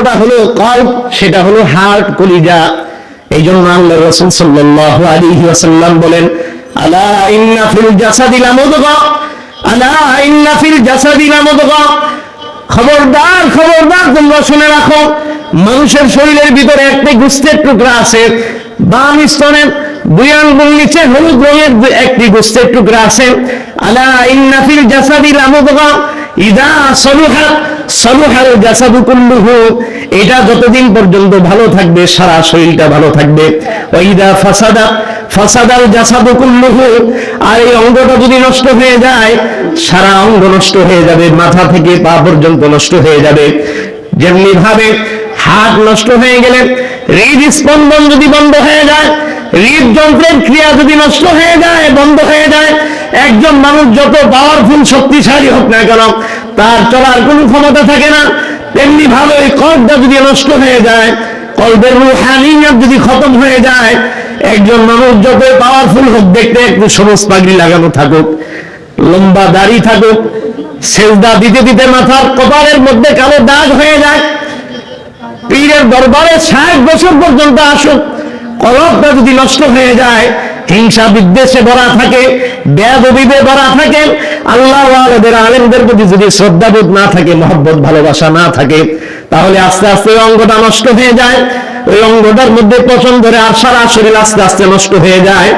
ওটা হলো কল্প সেটা হলো হার্ট, কলিজা। এই জন্য আল্লাহ রসুল সাল্লাল্লাহু আলাইহি ওয়াসাল্লাম বলেন, আলা ইন্না ফিল জাসাদি লামুদগা, আলা ইন্না ফিল জাসাদি লামুদগা। খবরদার খবরদার, তোমরা শুনে রাখো, মানুষের শরীরের ভিতরে একটা গুস্তের টুকরা আছে, বাম স্তনের দুই আঙ্গুল নিচে হলুদ রঙের একটি গোস্তের টুকরা আছে। আলা ইন্না ফিল জাসাদি লামুদগা ইদা এটা যতদিন পর্যন্ত ভালো থাকবে, সারা শরীরটা ভালো থাকবে। ফাসাদা, ফাসাদাল আর এই অঙ্গটা যদি নষ্ট হয়ে যায়, সারা অঙ্গ নষ্ট হয়ে যাবে, মাথা থেকে পা পর্যন্ত নষ্ট হয়ে যাবে। যেমনি ভাবে হাত নষ্ট হয়ে গেলে হৃদস্পন্দন যদি বন্ধ হয়ে যায়, হৃদযন্ত্রের ক্রিয়া যদি নষ্ট হয়ে যায়, বন্ধ হয়ে যায় একজন মানুষ যত পাওয়ারফুল শক্তিশালী হোক না কেন, তার চলার কোনো ক্ষমতা থাকে না। তেমনি ভাবে ওই কলটা যদি নষ্ট হয়ে যায় কলবের রুহানিয়ত যদি খতম হয়ে যায়, একজন মানুষ যত পাওয়ারফুল হোক, দেখতে একটু সবুজ পাগড়ি লাগানো থাকুক, লম্বা দাড়ি থাকুক, সেজদা দিতে দিতে মাথার কপালের মধ্যে কালো দাগ হয়ে যায়। পীরের দরবারে ষাট বছর পর্যন্ত আসুক কলবটা যদি নষ্ট হয়ে যায় হিংসা বিদ্বেষে ভরা থাকে বেদবিদে ভরা থাকে, আল্লাহ আলদের আলেমদের প্রতি যদি শ্রদ্ধাবোধ না থাকে, মহব্বত, ভালোবাসা না থাকে, তাহলে আস্তে আস্তে ওই অঙ্গটা নষ্ট হয়ে যায়। ওই অঙ্গটার মধ্যে পছন্দ ধরে আর সারা শরীর আস্তে আস্তে নষ্ট হয়ে যায়।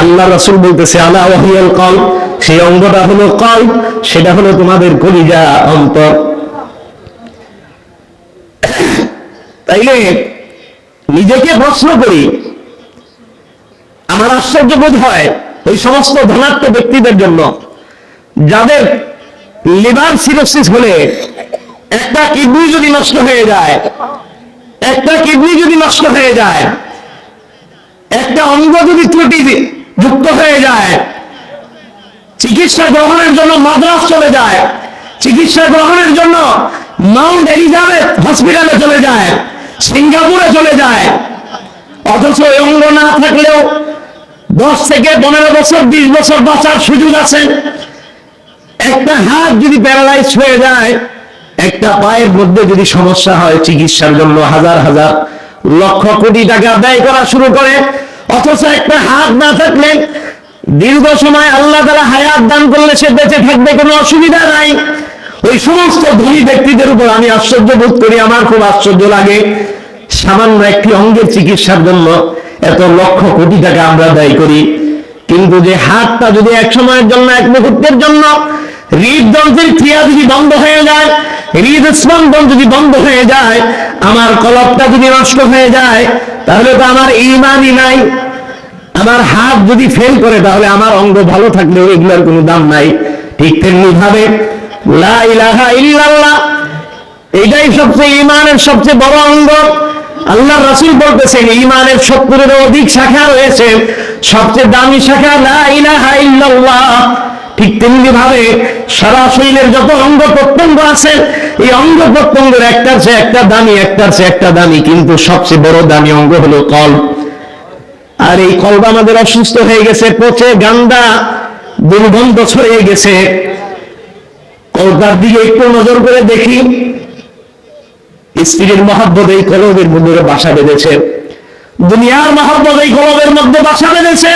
আল্লাহ রসুল বলতেছে আল্লাহ ওয়াহিয়াল কল সেই অঙ্গটা হলো কল সেটা হলো তোমাদের কলিজা অন্তর। তাইলে নিজেকে প্রশ্ন করি আমার আশ্চর্য বোধ হয় ওই সমস্ত ধনাত্ম ব্যক্তিদের জন্য। যাদের লিভার সিরোসিস হলে একটা কিডনি যদি নষ্ট হয়ে যায়, একটা কিডনি যদি নষ্ট হয়ে যায়, একটা অঙ্গ যদি ত্রুটি যুক্ত হয়ে যায়, চিকিৎসা গ্রহণের জন্য মাদ্রাস চলে যায়, চিকিৎসা গ্রহণের জন্য মাউন্ট এলিজাবেথ হসপিটালে চলে যায়, সিঙ্গাপুরে চলে যায়, অথচ অঙ্গ না থাকলেও দশ থেকে পনেরো বছর, বিশ বছর বাঁচার সুযোগ আছে। একটা হাত যদি প্যারালাইজ হয়ে যায়, একটা পায়ের মধ্যে যদি সমস্যা হয়, চিকিৎসার জন্য হাজার হাজার লক্ষ কোটি টাকা ব্যয় করা শুরু করে। অথচ একটা হাত না থাকলে দীর্ঘ সময় আল্লাহ তারা হায়াত দান করলে সে বেঁচে থাকবে, কোনো অসুবিধা নাই। ওই সমস্ত ধনী ব্যক্তিদের উপর আমি আশ্চর্য বোধ করি, আমার খুব আশ্চর্য লাগে। সামান্য একটি অঙ্গের চিকিৎসার জন্য এত লক্ষ কোটি টাকা আমরা ব্যয় করি। কিন্তু যে হাতটা যদি এক সময়ের জন্য, এক মুহূর্তের জন্য হৃদযন্ত্রের ক্রিয়া যদি বন্ধ হয়ে যায় হৃদস্পন্দন যদি বন্ধ হয়ে যায়, আমার কলপটা যদি নষ্ট হয়ে যায়, তাহলে তো আমার ইমানই নাই। আমার হাত যদি ফেল করে, তাহলে আমার অঙ্গ ভালো থাকলেও এগুলোর কোনো দাম নাই। ঠিক তেমনি ভাবে এটাই সবচেয়ে ইমানের সবচেয়ে বড় অঙ্গ। আল্লাহ রাসূল বলতেছেন ইমানের সত্তরের অধিক শাখা রয়েছে, সবচেয়ে দামি শাখা ঠিক তেমনি ভাবে সারা শরীরের যত অঙ্গ প্রত্যঙ্গ আছে, এই অঙ্গ প্রত্যঙ্গের একটার চেয়ে একটা দামি, একটার চেয়ে একটা দামি, কিন্তু সবচেয়ে বড় দামি অঙ্গ হলো কল। আর এই কল্প আমাদের অসুস্থ হয়ে গেছে, পচে গান্দা, দুর্গন্ধ ছড়িয়ে গেছে। কলকার দিকে একটু নজর করে দেখি। স্ত্রীর মহাব্বত এই কলবের মধ্যে বাসা বেঁধেছে। দুনিয়ার মহাব্বত এই কলবের মধ্যে বাসা বেঁধেছে।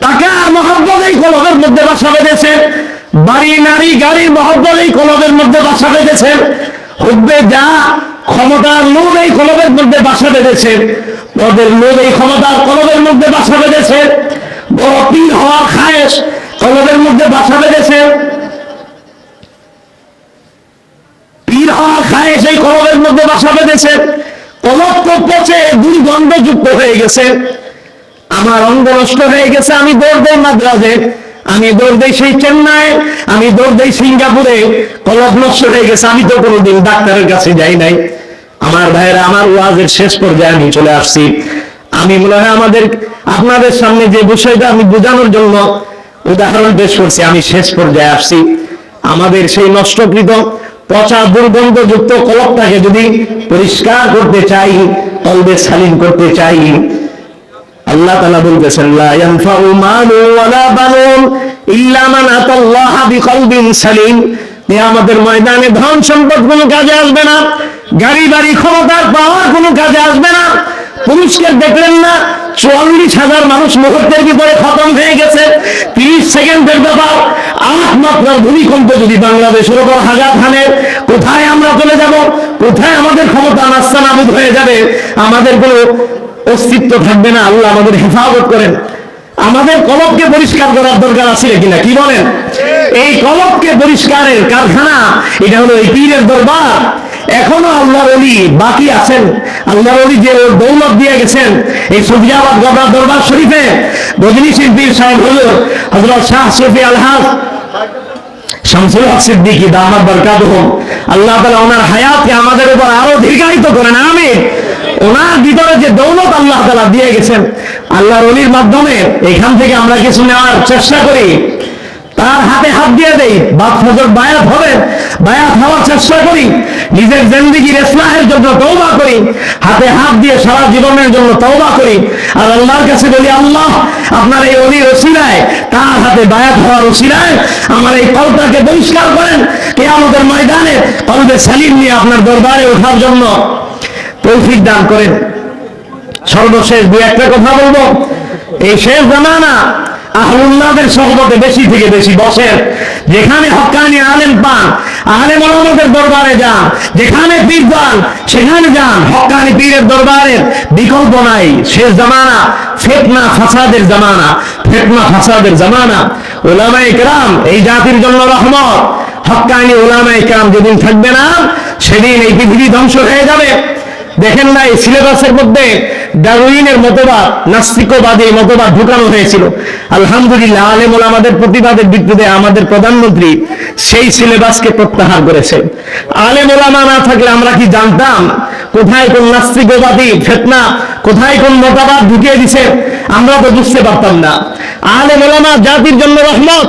টাকার মহাব্বত এই কলবের মধ্যে বাসা বেঁধেছে। বাড়ি, নারী, গাড়ির মহাব্বত এই কলবের মধ্যে বাসা বেঁধেছে। হুব্বে যা ক্ষমতার লোভ এই কলবের মধ্যে বাসা বেঁধেছে। পদের লোভ এই ক্ষমতার কলবের মধ্যে বাসা বেঁধেছে। বড় পীর হওয়ার খায়েশ কলবের মধ্যে বাসা বেঁধেছে। পীর হওয়া খায় সেই কলবের মধ্যে বাসা বেঁধেছে কলব তো পচে দুর্গন্ধযুক্ত হয়ে গেছে। আমার অঙ্গ নষ্ট হয়ে গেছে, আমি দৌড় দেই মাদ্রাজে, আমি দৌড় দেই সেই চেন্নাই, আমি দৌড় দেই সিঙ্গাপুরে কলব নষ্ট হয়ে গেছে, আমি তো কোনোদিন ডাক্তারের কাছে যাই নাই। আমার ভাইয়েরা, আমার ওয়াজের শেষ পর্যায়ে আমি চলে আসছি। আমি মনে হয় আমাদের, আপনাদের সামনে যে বিষয়টা আমি বোঝানোর জন্য উদাহরণ পেশ করছি, আমি শেষ পর্যায়ে আসছি। আমাদের সেই নষ্টকৃত পচা দুর্গন্ধযুক্ত কলকটাকে যদি পরিষ্কার করতে চাই, কলবে সালিম করতে চাই, আল্লাহ তাআলা বলতেছেন, লা ইয়ানফাউ মালু ওয়ালা বানুন ময়দানে ধন সম্পদ কোনো কাজে আসবে না, গাড়ি বাড়ি ক্ষমতার পাওয়ার কোনো কাজে আসবে না, পুরুষকে দেখলেন না, চুয়াল্লিশ হাজার মানুষ মুহূর্তের ভিতরে খতম হয়ে গেছে মাত্রার ভূমিকম্প যদি বাংলাদেশের উপর হাজার খানের, কোথায় আমরা চলে যাব? কোথায় আমাদের ক্ষমতা নাস্তা নাবুদ হয়ে যাবে? আমাদের কোনো অস্তিত্ব থাকবে না। আল্লাহ আমাদের হেফাজত করেন। আমাদের কলবকে পরিষ্কার করার দরকার আছে কিনা? কি বলেন? এই কলবকে পরিষ্কারের কারখানা, এটা হলো এই পীরের দরবার। এখনও আল্লাহর অলি বাকি আছেন। আল্লাহর অলি যে দৌলত দিয়ে গেছেন, এই সুফিয়াবাদ গবরা দরবার শরীফে। বদলি শিল্পীর সাহেব হল হজরত শাহ সফি আলহাজ শামসুল হক সিদ্দিকী দামাত হোক। আল্লাহ তাআলা ওনার হায়াতকে আমাদের উপর আরও দীর্ঘায়িত করেন, আমিন। ওনার ভিতরে যে দৌলত আল্লাহ তাআলা দিয়ে গেছেন, আল্লাহর অলির মাধ্যমে এখান থেকে আমরা কিছু নেওয়ার চেষ্টা করি। তার হাতে হাত দিয়ে দেই। বাপ ফজর বায়াত হবে। বায়াত হওয়ার চেষ্টা করি। নিজের জিন্দিগির ইসলাহের জন্য তওবা করি। হাতে হাত দিয়ে সারা জীবনের জন্য তওবা করি। আর আল্লাহর কাছে বলি, আল্লাহ, আপনার এই অলির ওসিলায়, তার হাতে বায়াত হওয়ার ওসিলায় আমার এই কলটাকে বহিষ্কার করেন। কে আমাদের ময়দানে কলবে সালিম নিয়ে আপনার দরবারে ওঠার জন্য তৌফিক দান করেন। সর্বশেষ দু একটা কথা বলব। এই শেষ জামানা আহলুল্লাহদের সহবতে বেশি থেকে বেশি বসেন। যেখানে হক্কানি আলেম পান, আলেম আমাদের দরবারে যান। যেখানে পীর পান সেখানে যান। হক্কানি পীরের দরবারের বিকল্প নাই। শেষ জামানা, ফেতনা ফাসাদের জামানা, ফেতনা ফাসাদের জামানা। ওলামা ইকরাম এই জাতির জন্য রহমত। হক্কানি ওলামা ইকরাম যেদিন থাকবে না, সেদিন এই পৃথিবী ধ্বংস হয়ে যাবে। দেখেন না, এই সিলেবাসের মধ্যে ডারউইনের মতবাদ নাস্তিকবাদী মতবাদ ঢুকানো হয়েছিল। আলহামদুলিল্লাহ, আলেমুল আমাদের প্রতিবাদের ভিত্তিতে আমাদের প্রধানমন্ত্রী সেই সিলেবাসকে প্রত্যাহার করেছে। আলেম ওলামা না থাকলে আমরা কি জানতাম কোথায় কোন নাস্তিকবাদী ফেতনা, কোথায় কোন মতবাদ ঢুকিয়ে দিছে? আমরা তো বুঝতে পারতাম না। আলেম ওলামা জাতির জন্য রহমত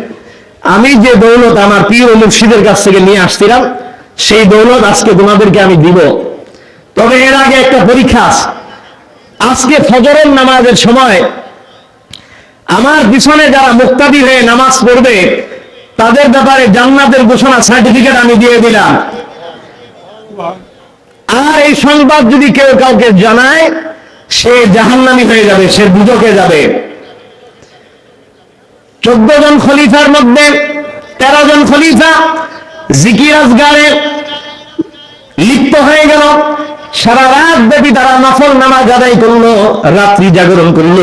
আমি যে দৌলত আমার প্রিয় মুর্শিদের কাছ থেকে নিয়ে আসছিলাম, সেই দৌলত আজকে তোমাদেরকে আমি দিব। তবে এর আগে একটা পরীক্ষা আছে। আজকে ফজরের নামাজের সময় আমার পিছনে যারা মুক্তাদি হয়ে নামাজ পড়বে, তাদের ব্যাপারে জান্নাতের ঘোষণা সার্টিফিকেট আমি দিয়ে দিলাম। আর এই সংবাদ যদি কেউ কাউকে জানায়, সে জাহান্নামি হয়ে যাবে, সে দুজকে যাবে। চোদ্দ জন খলিফার মধ্যে তেরো জন খলিফা জিকির আজগারে লিপ্ত হয়ে গেল। সারা রাত ব্যাপী তারা নফল নামাজ আদায় করল, রাত্রি জাগরণ করল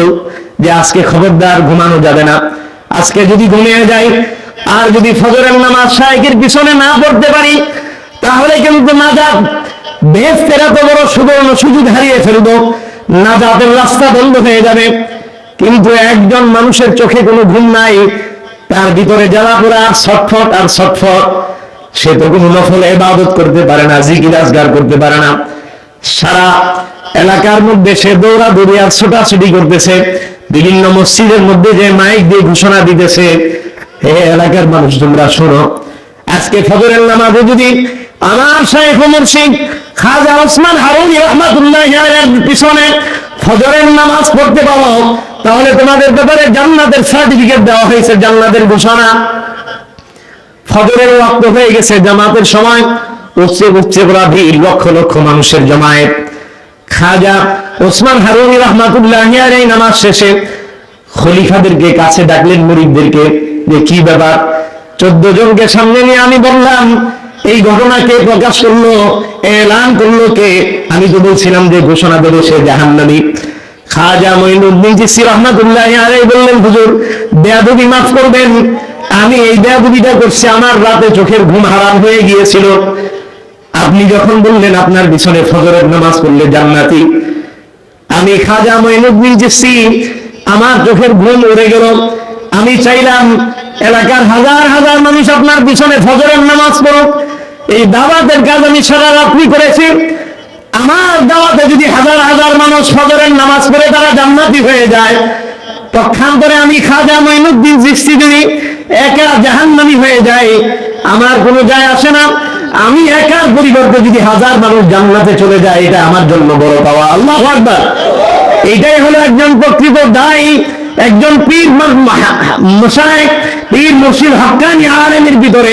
যে আজকে খবরদার ঘুমানো যাবে না। আজকে যদি ঘুমিয়ে যাই, আর যদি ফজরের নামাজ শাহেকের পিছনে না পড়তে পারি, তাহলে কিন্তু নাজাত বেহেস্তের এত বড় সুবর্ণ সুযোগ হারিয়ে ফেলব। নাজাতের রাস্তা বন্ধ হয়ে যাবে। কিন্তু একজন মানুষের চোখে কোনো ঘুম নাই, তার ভিতরে জ্বালা পোড়া ছটফট আর ছটফট, সে তো কোনো নফল এবাদত করতে পারে না, জিকির আজগার করতে পারে না। সারা এলাকার মধ্যে সে দৌড়া দৌড়ি আর ছোটাছুটি করতেছে, বিভিন্ন মসজিদের মধ্যে যে মাইক দিয়ে ঘোষণা দিতেছে, হে এলাকার মানুষ, তোমরা শোনো, আজকে ফজরের নামাজে যদি আমার ওমর সিং খাজা ওসমান হারুনি রহমাতুল্লাহ পিছনে ফজরের নামাজ পড়তে পারো, তাহলে তোমাদের ব্যাপারে জান্নাতের সার্টিফিকেট দেওয়া হয়েছে, জান্নাতের ঘোষণা। ফজরের হয়ে গেছে, জামাতের সময়। উচ্চে উচ্চে ভিড়, লক্ষ লক্ষ মানুষের জমায়েত। খাজা ওসমান হারুন রহমাতুল্লাহ এই নামাজ শেষে খলিফাদেরকে, কাছে ডাকলেন মুরিদদেরকে, যে কি ব্যাপার? চোদ্দ জনকে সামনে নিয়ে আমি বললাম এই ঘটনাকে প্রকাশ করল, এলান করল কে? আমি তো বলছিলাম যে ঘোষণা দেবে সে জাহান্নামী। খাজা মঈনুদ্দিন চিসি রহমাতুল্লাহ আলাই বললেন, হুজুর, বেয়াদবি মাফ করবেন। আমি এই বেয়াদবিটা করছি, আমার রাতে চোখের ঘুম হারাম হয়ে গিয়েছিল। আপনি যখন বললেন, আপনার পিছনে ফজরের নামাজ পড়লে জান্নাতি। আমি খাজা মঈনুদ্দিন চিসি আমার চোখের ঘুম উড়ে গেল। আমি চাইলাম, এলাকার হাজার হাজার মানুষ আপনার পিছনে ফজরের নামাজ পড়ুক। এই দাবাতের কাজ আমি সারা রাত্রি করেছি? আমার দাওয়াতে যদি হাজার হাজার মানুষ ফজরের নামাজ পড়ে তারা জান্নাতি হয়ে যায় পক্ষান্তরে আমি খাজা মঈনুদ্দিন চিশতি যদি একা জাহান্নামী হয়ে যায়, আমার কোনো যায় আসে না। আমি একার পরিবর্তে যদি হাজার মানুষ জান্নাতে চলে যায়, এটা আমার জন্য বড় পাওয়া। আল্লাহ আকবার। এটাই হলো একজন প্রকৃত দায়ী, একজন পীর মশায়েক পীর মুর্শিদ হাক্কানি আলেমের ভিতরে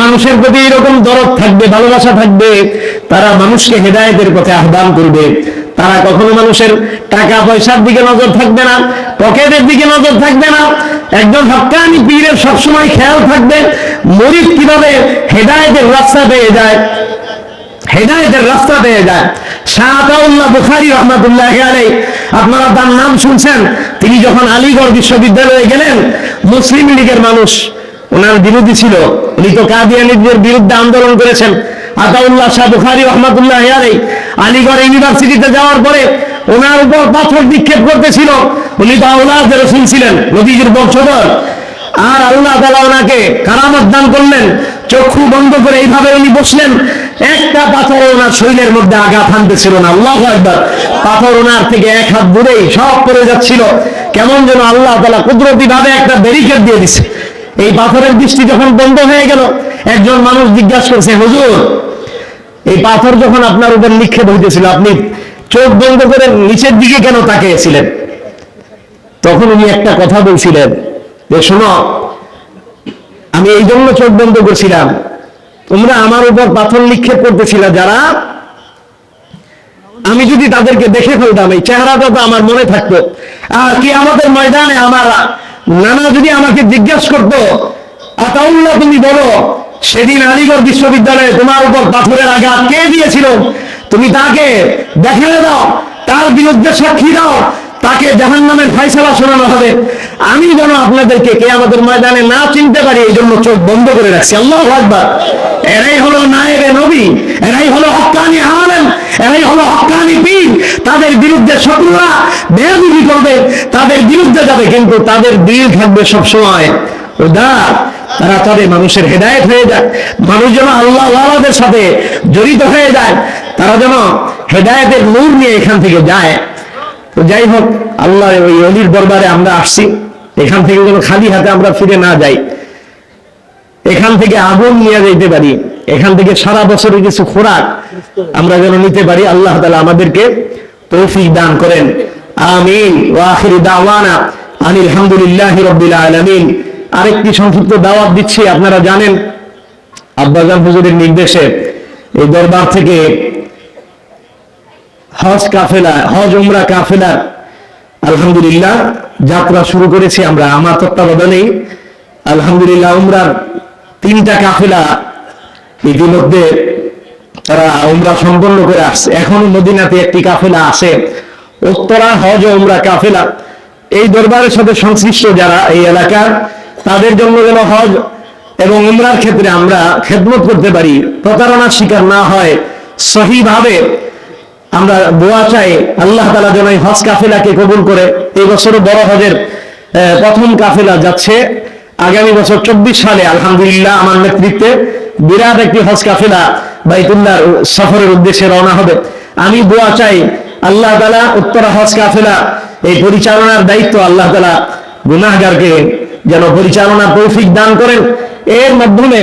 মানুষের প্রতি এরকম দরদ থাকবে, ভালোবাসা থাকবে, তারা মানুষকে হেদায়তের পথে আহ্বান করবে। তারা কখনো মানুষের টাকা পয়সার দিকে নজর থাকবে না, পকেটের দিকে নজর থাকবে না। একজন হাক্কানি পীরের সবসময় খেয়াল থাকবে, মরিদ কীভাবে হেদায়তের রাস্তা পেয়ে যায়। হেদায়েতের রাস্তা পেয়ে যায়। শাহাউল্লাহ বুখারী রহমাতুল্লাহ আলাই আপনারা তার নাম শুনছেন? তিনি যখন আলীগড় বিশ্ববিদ্যালয়ে গেলেন, মুসলিম লীগের মানুষ, ওনার বিরোধী ছিল। উনি তো কাদিয়ানিদের বিরুদ্ধে আন্দোলন করেছেন। আতাউল্লাহ শাহ বুখারী রহমাতুল্লাহ আলাই আলীগড় ইউনিভার্সিটিতে যাওয়ার পরে ওনার উপর পাথর নিক্ষেপ করতেছিল। উনি তো আউলাদ রসুল ছিলেন নদীজির বংশধর। আর আল্লাহ তালা ওনাকে কারামত দান করলেন। চক্ষু বন্ধ করে এইভাবে উনি বসলেন। একটা ওনার শরীরের মধ্যে আঘাত হানতেছিল না। আল্লাহ একবার পাথর ওনার থেকে এক হাত দূরেই সব পড়ে যাচ্ছিল। কেমন যেন আল্লাহ তালা কুদরতি ভাবে একটা ব্যারিকেড দিয়ে দিছে। এই পাথরের দৃষ্টি যখন বন্ধ হয়ে গেল, একজন মানুষ জিজ্ঞাসা করছে, হুজুর, এই পাথর যখন আপনার উপর নিক্ষেপ হইতেছিল, আপনি চোখ বন্ধ করে নিচের দিকে কেন তাকিয়েছিলেন? তখন উনি একটা কথা বলছিলেন যে, শোনো, আমি এই জন্য চোখ বন্ধ করছিলাম তোমরা আমার উপর পাথর নিক্ষেপ করতেছিল যারা? আমি যদি তাদেরকে দেখে ফেলতাম, এই চেহারাটা তো আমার মনে থাকতো। আর কি আমাদের ময়দানে আমার নানা যদি আমাকে জিজ্ঞাসা করতো, আতাউল্লাহ, তুমি বলো, সেদিন আলিগড় বিশ্ববিদ্যালয়ে তোমার উপর পাথরের আঘাত কে দিয়েছিল? তুমি তাকে দেখে দাও, তার বিরুদ্ধে সাক্ষী দাও তাকে জাহান নামের ফাইসলা শোনানো হবে। আমি যেন আপনাদেরকে কে আমাদের ময়দানে না চিনতে পারি এই জন্য চোখ বন্ধ করে রাখছি। আল্লাহ আকবার। এরাই হলো নায়েবে নবী, এরাই হলো হক্কানি আলেম, এরাই হলো হক্কানি পীর। তাদের বিরুদ্ধে শত্রুরা বেয়াদবি করবে, তাদের বিরুদ্ধে যাবে, কিন্তু তাদের দিল থাকবে সবসময় উদার। তারা তাদের মানুষের হেদায়েত হয়ে যায়, মানুষ যেন আল্লাহ আল্লাহদের সাথে জড়িত হয়ে যায়, তারা যেন হেদায়েতের নূর নিয়ে এখান থেকে যায়। তো যাই হোক আল্লাহ ওই অলির দরবারে আমরা আসছি। এখান থেকে যেন খালি হাতে আমরা ফিরে না যাই। এখান থেকে আগুন নিয়ে যেতে পারি। এখান থেকে সারা বছরের কিছু খোরাক আমরা যেন নিতে পারি। আল্লাহ তালা আমাদেরকে তৌফিক দান করেন। আমিন। ওয়াখির দাওয়ানা আনিল হামদুলিল্লাহ রব্বিল আলামিন। আরেকটি সংক্ষিপ্ত দাওয়াত দিচ্ছি, আপনারা জানেন। আব্বাজান হুজুরের নির্দেশে এই দরবার থেকে হজ কাফেলা, হজ উমরা কাফেলা। আলহামদুলিল্লাহ, যাত্রা শুরু করেছি আমরা, আমার তত্ত্বাবধানেই আলহামদুলিল্লাহ, উমরার তিনটা কাফেলা ইতিমধ্যে তারা উমরা সম্পন্ন করে আসছে। এখনও মদিনাতে একটি কাফেলা আছে, উত্তরা হজ উমরা কাফেলা। এই দরবারের সাথে সংশ্লিষ্ট যারা এই এলাকার তাদের জন্য যেন হজ এবং উমরার ক্ষেত্রে আমরা খেদমত করতে পারি। প্রতারণার শিকার না হয়, সহিভাবে আমরা দোয়া চাই আল্লাহ তালা যেন এই হজ কাফেলাকে কবুল করে। এই বছরও বড় হজের প্রথম কাফেলা যাচ্ছে। আগামী বছর চব্বিশ সালে, আলহামদুলিল্লাহ, আমার নেতৃত্বে বিরাট একটি হজ কাফেলা বাইতুল্লাহর সফরের উদ্দেশ্যে রওনা হবে। আমি দোয়া চাই আল্লাহ তালা উত্তরা হজ কাফেলা এই পরিচালনার দায়িত্ব আল্লাহ তালা গুনাহগারকে যেন পরিচালনার তৌফিক দান করেন। এর মাধ্যমে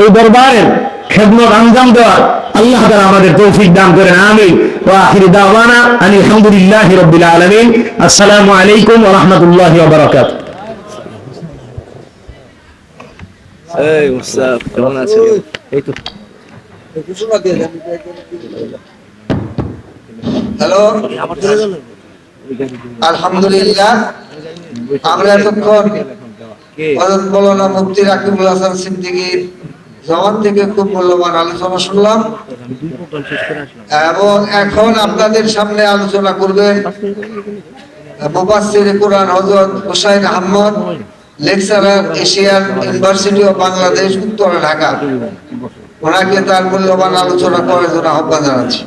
এই দরবারের খেদমত আঞ্জাম দেওয়ার আল্লাহ তাআলা আমাদের তৌফিক দান করেন আমিন। ওয়া আখিরি দাওয়ানা আনিল হামদুলিল্লাহি রাব্বিল আলামিন। আসসালামু আলাইকুম ওয়া রাহমাতুল্লাহি ওয়া বারাকাতুহু। এই মুস্তাফ কেমন আছেন? এই তো। হ্যালো? আলহামদুলিল্লাহ। আমরা এতক্ষণ কে হযরত মৌলানা মুফতি রাকিবুল হাসান সিদ্দিকীর জবান থেকে খুব মূল্যবান আলোচনা শুনলাম। এবং এখন আপনাদের সামনে আলোচনা করবেন মুবাসসির কোরআন Hazrat Hussain Ahmad, lecturer Asian university of Bangladesh, Uttara Dhaka. ওনাকে তার মূল্যবান আলোচনা করার জন্য আহ্বান জানাচ্ছি।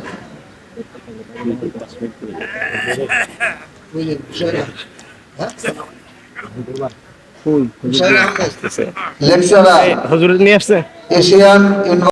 লেকচারার হজরত নিয়ে আসছে? এশিয়ান